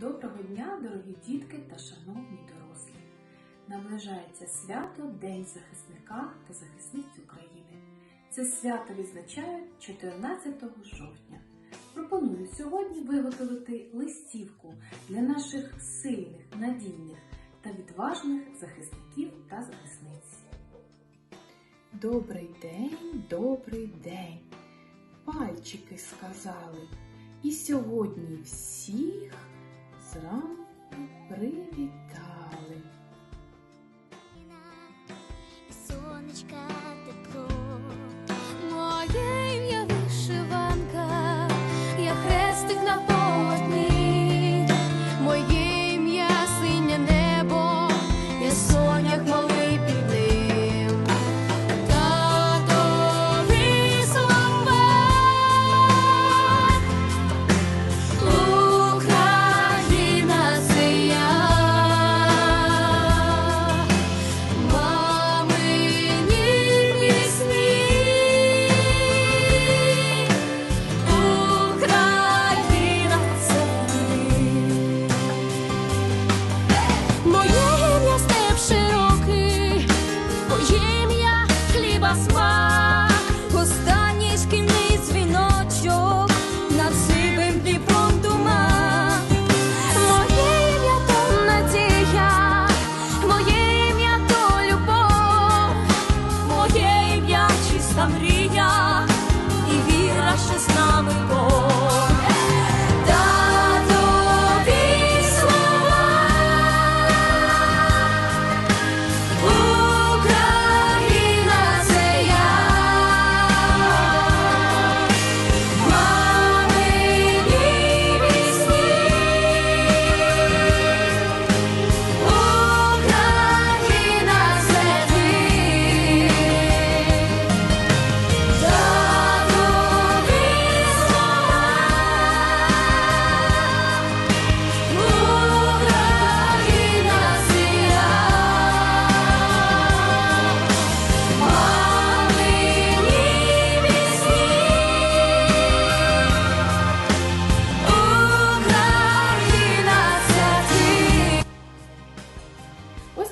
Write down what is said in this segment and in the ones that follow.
Доброго дня, дорогі дітки та шановні дорослі! Наближається свято День захисника та захисниць України. Це свято відзначають 14 жовтня. Пропоную сьогодні виготовити листівку для наших сильних, надійних та відважних захисників та захисниць. Добрий день, добрий день. Пальчики сказали. І сьогодні всіх зранку привітали. сонечка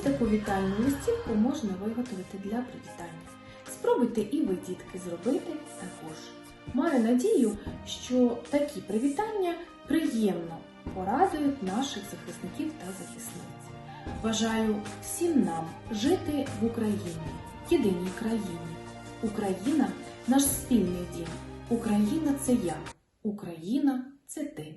таку вітальну листівку можна виготовити для привітання. Спробуйте і ви, дітки, зробити також. Маю надію, що такі привітання приємно порадують наших захисників та захисниць. Бажаю всім нам жити в Україні, єдиній країні. Україна наш спільний дім. Україна це я. Україна це ти.